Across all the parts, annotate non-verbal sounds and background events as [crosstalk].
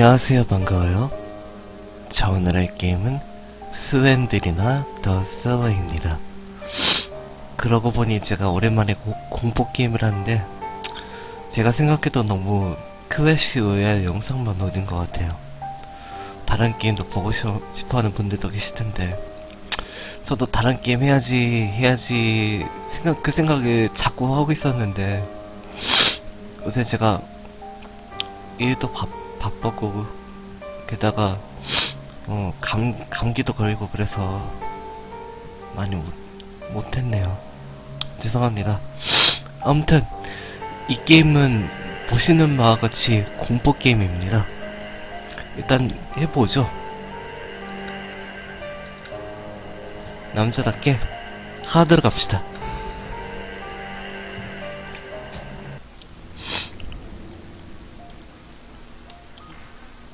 안녕하세요. 반가워요. 자 오늘 할 게임은 스웬들이나 더 서버입니다. 그러고 보니 제가 오랜만에 고- 공포 게임을 하는데 제가 생각해도 너무 클래시 로얄 영상만 올린 것 같아요. 다른 게임도 보고 싶- 싶어하는 분들도 계실 텐데 저도 다른 게임 해야지 해야지 생각 그 생각을 자꾸 하고 있었는데 요새 제가 일도 바, 바쁘고 게다가 어, 감, 감기도 걸리고 그래서 많이 못, 못했네요. 죄송합니다. 아무튼 이 게임은 보시는 바와 같이 공포 게임입니다. 일단 해보죠. 남자답게 하드로 갑시다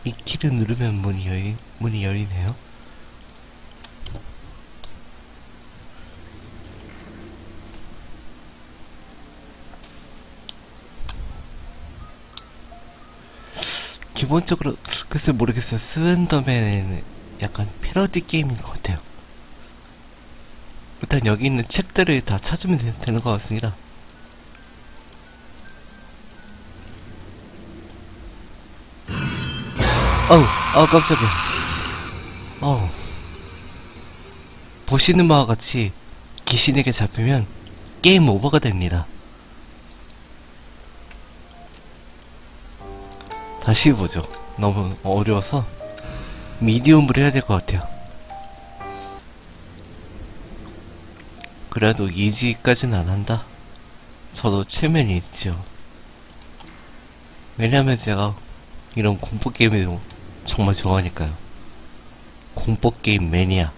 이 키를 누르면 문이 열리, 문이 열리네요. 기본적으로 글쎄 모르겠어요. 스len더맨은 약간 패러디 게임인 것 같아요. 일단 여기 있는 책들을 다 찾으면 되, 되는 것 같습니다. 어우, 아우 깜짝이야. 어우. 보시는 바와 같이 귀신에게 잡히면 게임 오버가 됩니다. 다시 해보죠. 너무 어려워서 미디움으로 해야 될 것 같아요. 그래도 이지까지는 안 한다. 저도 체면이 있죠. 왜냐면 제가 이런 공포 게임을 정말 좋아하니까요. 공포 게임 매니아.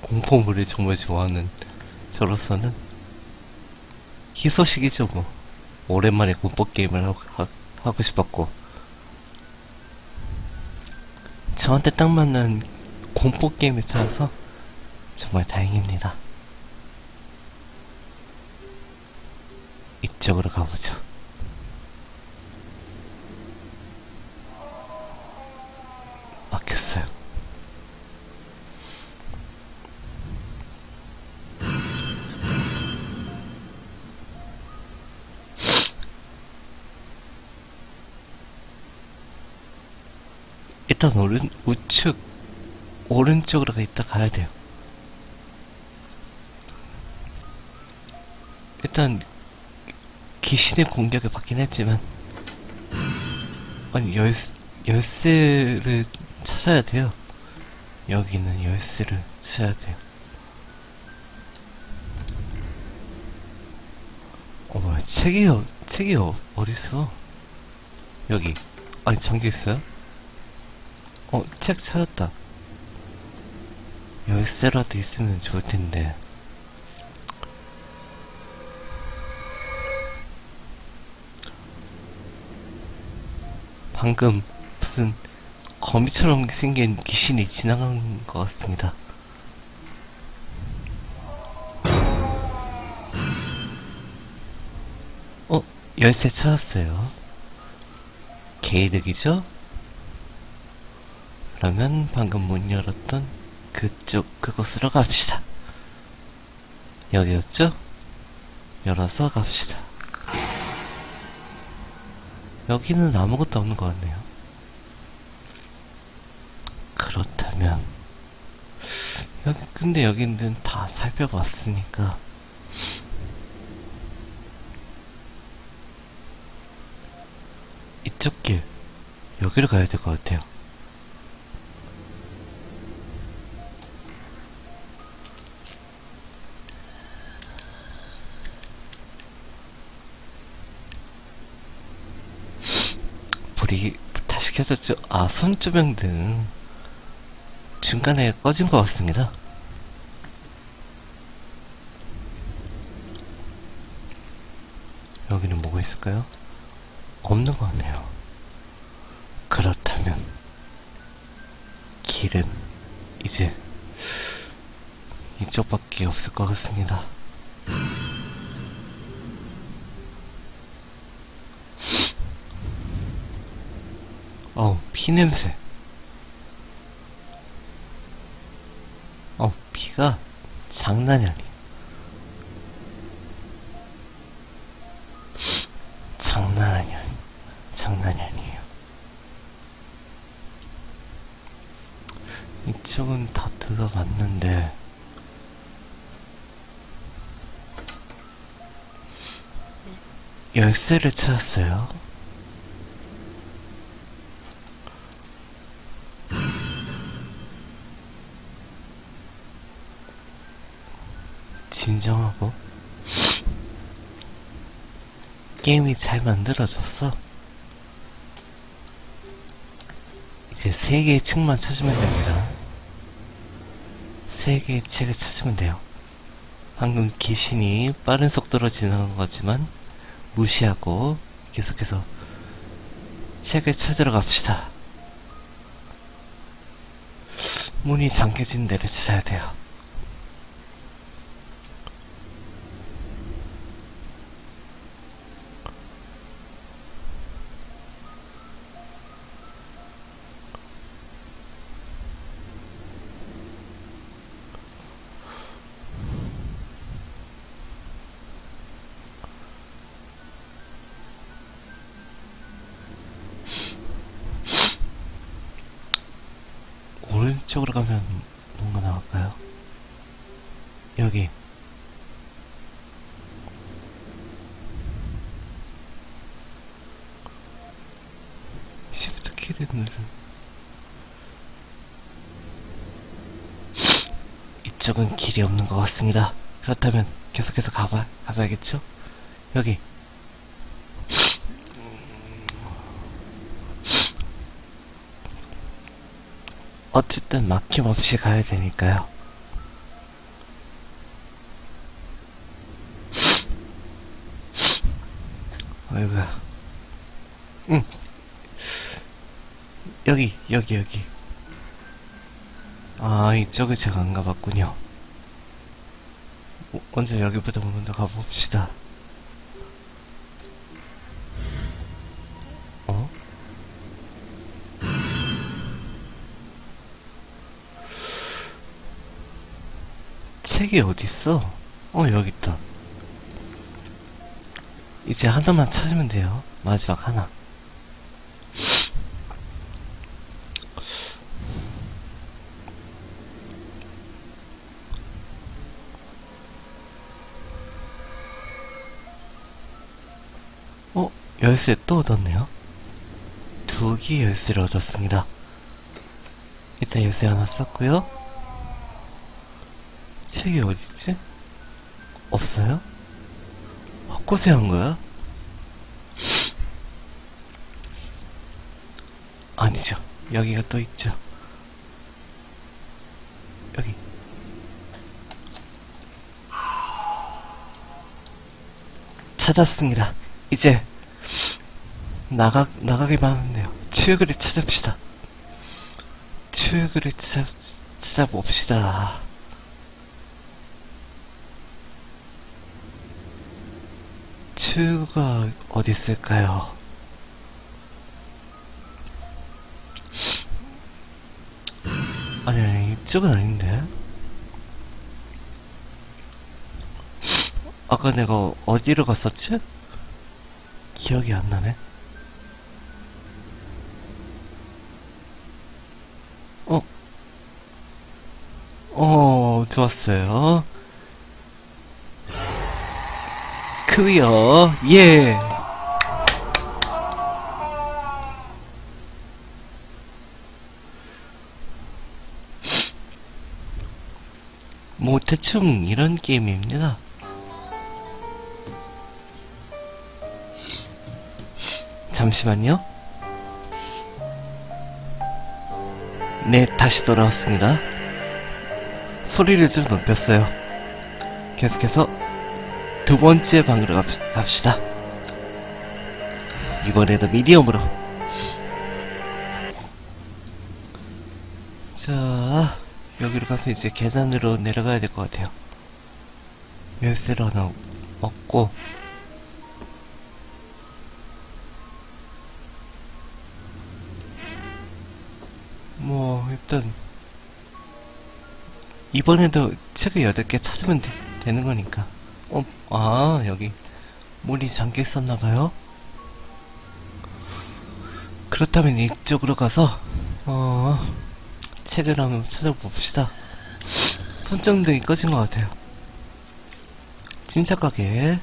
공포물을 정말 좋아하는 저로서는 희소식이죠 뭐. 오랜만에 공포 게임을 하고, 하, 하고 싶었고. 저한테 딱 맞는 공포 게임을 찾아서 정말 다행입니다. 이쪽으로 가보죠. 일단 오른 우측 오른쪽으로 가 있다 가야 돼요. 일단 귀신의 공격을 받긴 했지만 아니 열 열쇠를 찾아야 돼요. 여기는 열쇠를 찾아야 돼요. 어 뭐야 책이 어, 책이 어, 어딨어? 여기 아니 잠겨 있어요? 어 책 찾았다. 열쇠라도 있으면 좋을 텐데. 방금 무슨 거미처럼 생긴 귀신이 지나간 것 같습니다. 어, 열쇠 찾았어요. 개이득이죠? 그러면 방금 문 열었던 그쪽 그곳으로 갑시다. 여기였죠? 열어서 갑시다. 여기는 아무것도 없는 것 같네요. 그렇다면 여기 근데 여기는 다 살펴봤으니까 이쪽 길 여기로 가야 될 것 같아요. 켜졌죠? 아, 손조명등 중간에 꺼진 것 같습니다. 여기는 뭐가 있을까요? 없는 것 같네요. 그렇다면 길은 이제 이쪽밖에 없을 것 같습니다. 어우, 피냄새. 어, 피가 장난이 아니에요. 장난 아니야. 장난이 아니에요. 이쪽은 다 들어봤는데, 열쇠를 찾았어요. 진정하고 게임이 잘 만들어졌어. 이제 세 개의 책만 찾으면 됩니다. 세 개의 책을 찾으면 돼요. 방금 귀신이 빠른 속도로 지나간 거지만 무시하고 계속해서 책을 찾으러 갑시다. 문이 잠겨진 데를 찾아야 돼요. 오른쪽으로 가면 뭔가 나올까요? 여기. 시프트 키를 누르. 이쪽은 길이 없는 것 같습니다. 그렇다면 계속해서 가봐, 가봐야겠죠? 여기. 어쨌든 막힘없이 가야 되니까요. [laughs] 어이구야. 응. 여기, 여기, 여기. 아, 이쪽을 제가 안 가봤군요. 어, 먼저 여기부터 먼저 가봅시다. 책이 어딨어? 어, 여기 있다. 이제 하나만 찾으면 돼요. 마지막 하나. 어, 열쇠 또 얻었네요. 두개 열쇠를 얻었습니다. 일단 열쇠 하나 썼고요. 책이 어딨지? 없어요? 헛곳에 한 거야? 아니죠. 여기가 또 있죠. 여기. 찾았습니다. 이제 나가 나가기만 하면 돼요. 출구를 찾읍시다. 출구를 찾 찾아봅시다. 출구가 어디 있을까요? 아니, 아니, 이쪽은 아닌데? 아까 내가 어디로 갔었지? 기억이 안 나네. 어? 어, 좋았어요. 클리어, 예. 뭐, 대충 이런 게임입니다. 잠시만요. 네, 다시 돌아왔습니다. 소리를 좀 높였어요. 계속해서 두 번째 방으로 갑, 갑시다. 이번에도 미디엄으로. 자, 여기로 가서 이제 계단으로 내려가야 될 것 같아요. 열쇠를 하나 얻고, 일단 이번에도 책을 8개 찾으면 되, 되는 거니까 어, 아 여기 문이 잠겨 있었나봐요. 그렇다면 이쪽으로 가서 어 책을 한번 찾아봅시다. 손전등이 꺼진 것 같아요. 침착하게.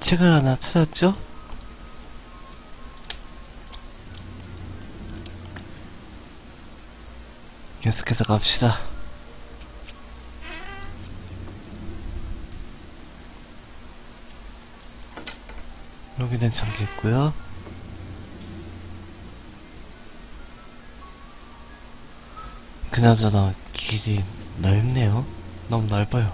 책을 하나 찾았죠? 계속해서 갑시다. 여기는 잠겨 있고요. 그나저나 길이 넓네요. 너무 넓어요.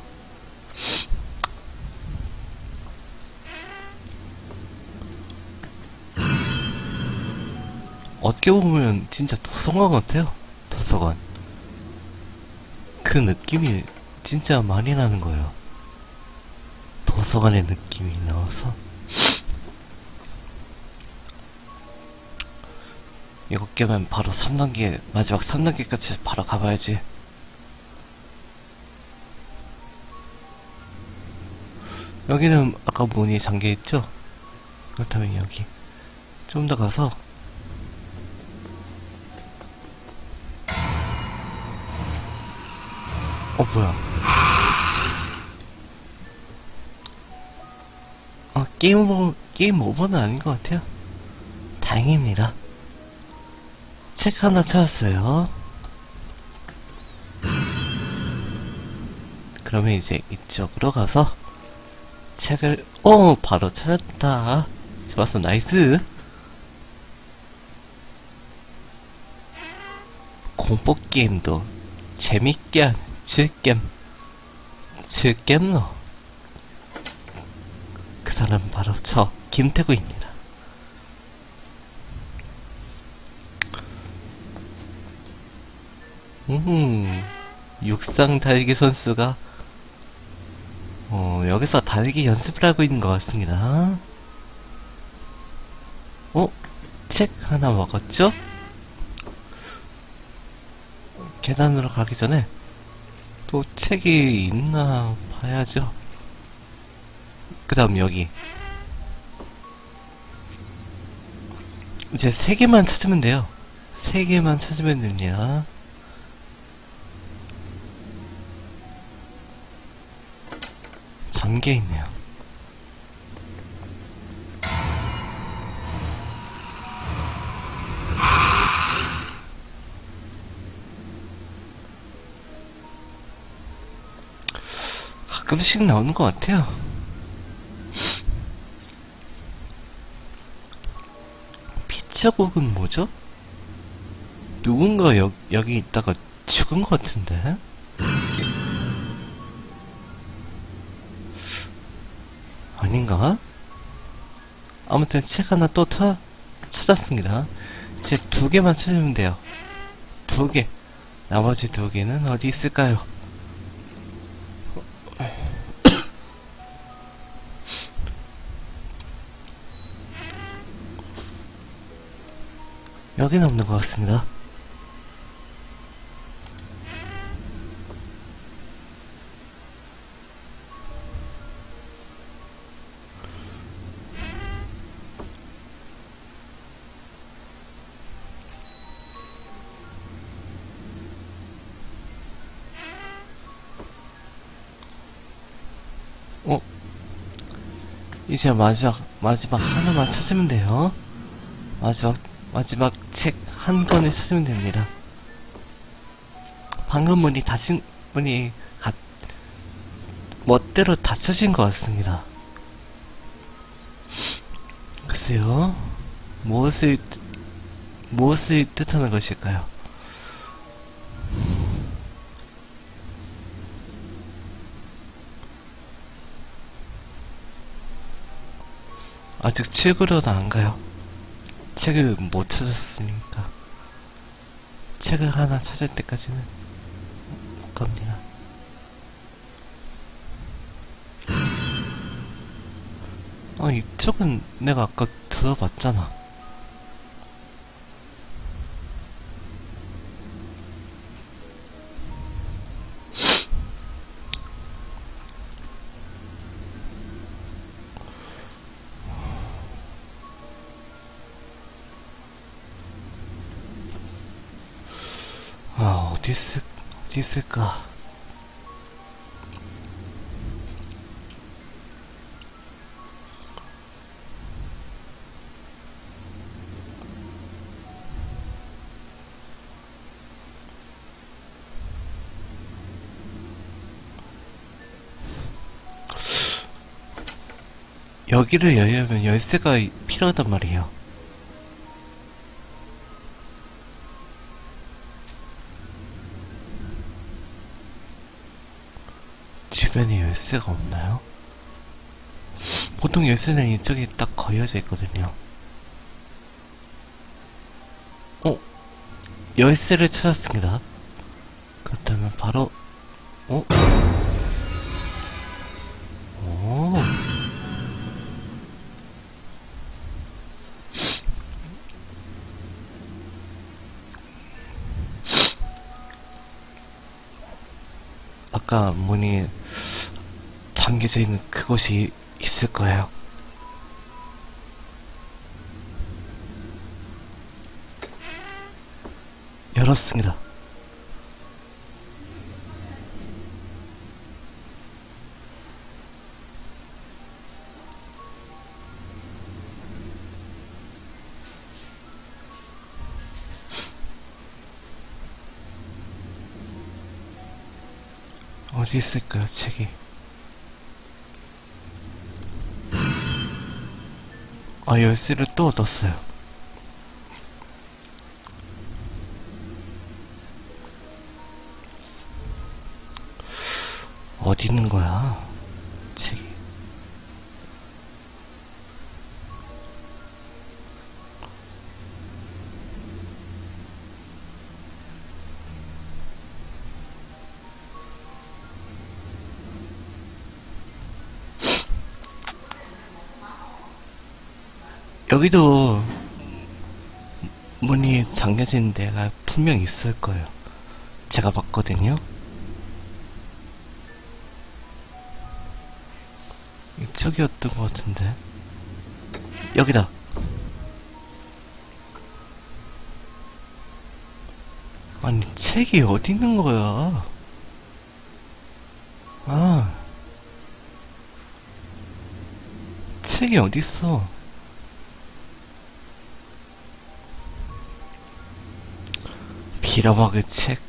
어떻게 보면 진짜 도서관 같아요. 도서관. 그 느낌이 진짜 많이 나는 거예요. 도서관의 느낌이 나와서. 이것 깨면 바로 3단계, 마지막 3단계까지 바로 가봐야지. 여기는 아까 문이 잠겨있죠? 그렇다면 여기. 좀 더 가서 뭐야. 어, 게임 오버, 게임 오버는 아닌 것 같아요. 다행입니다. 책 하나 찾았어요. 그러면 이제 이쪽으로 가서 책을, 어, 바로 찾았다. 좋았어, 나이스. 공포게임도 재밌게 한 즐겜. 즐겜노 그 사람 바로 저 김태구입니다. 음 육상 달기 선수가 어 여기서 달기 연습을 하고 있는 것 같습니다. 어? 책 하나 먹었죠? 계단으로 가기 전에 또 책이 있나 봐야죠. 그 다음 여기. 이제 세 개만 찾으면 돼요. 세 개만 찾으면 됩니다. 잠겨 있네요. 가끔씩 나오는 것 같아요. 피자국은 뭐죠? 누군가 여, 여기 있다가 죽은 것 같은데? 아닌가? 아무튼 책 하나 또 타, 찾았습니다. 이제 두 개만 찾으면 돼요. 두 개. 나머지 두 개는 어디 있을까요? 여기는 없는 것 같습니다. 어? 이제 마지막, 마지막 하나만 찾으면 돼요. 마지막 마지막 책 한 권을 찾으면 됩니다. 방금 문이 닫힌 문이 가, 멋대로 닫혀진 것 같습니다. 글쎄요, 무엇을 무엇을 뜻하는 것일까요? 아직 책으로도 안 가요. 책을 못 찾았으니까. 책을 하나 찾을 때까지는 못 갑니다. 아 이쪽은 내가 아까 들어봤잖아. 있을까? 여기를 열려면 열쇠가 필요하단 말이에요. 주변에 열쇠가 없나요? 보통 열쇠는 이쪽에 딱 걸려져 있거든요. 어? 열쇠를 찾았습니다. 그렇다면 바로, 어? 아까 문이 잠겨져 있는 그곳이 있을 거예요. 열었습니다. 어디 있을까요, 책이? 아, 열쇠를 또 얻었어요. 어디 있는 거야? 여기도 문이 잠겨진 데가 분명 있을 거예요. 제가 봤거든요. 이쪽이었던 것 같은데. 여기다. 아니, 책이 어디 있는 거야? 아. 책이 어딨어? 빌어먹을 책.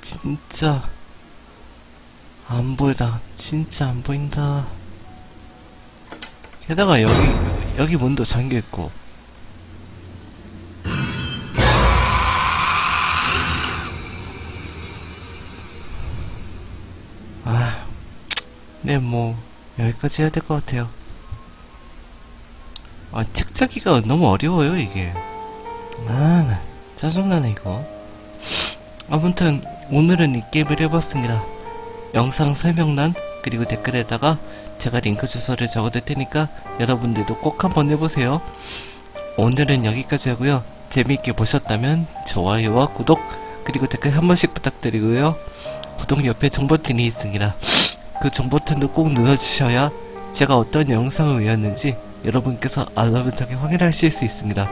진짜. 안 보이다. 진짜 안 보인다. 게다가 여기, 여기 문도 잠겨있고. 아, 네, 뭐, 여기까지 해야 될 것 같아요. 아, 책 찾기가 너무 어려워요, 이게. 아, 나 짜증나네, 이거. 아무튼, 오늘은 이 게임을 해봤습니다. 영상 설명란, 그리고 댓글에다가 제가 링크 주소를 적어둘 테니까 여러분들도 꼭 한번 해보세요. 오늘은 여기까지 하고요. 재미있게 보셨다면 좋아요와 구독, 그리고 댓글 한 번씩 부탁드리고요. 구독 옆에 정보튼이 있습니다. 그 정보튼도 꼭 눌러주셔야 제가 어떤 영상을 올렸는지 여러분께서 알람을 통해 확인하실 수 있습니다.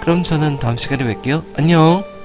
그럼 저는 다음 시간에 뵐게요. 안녕!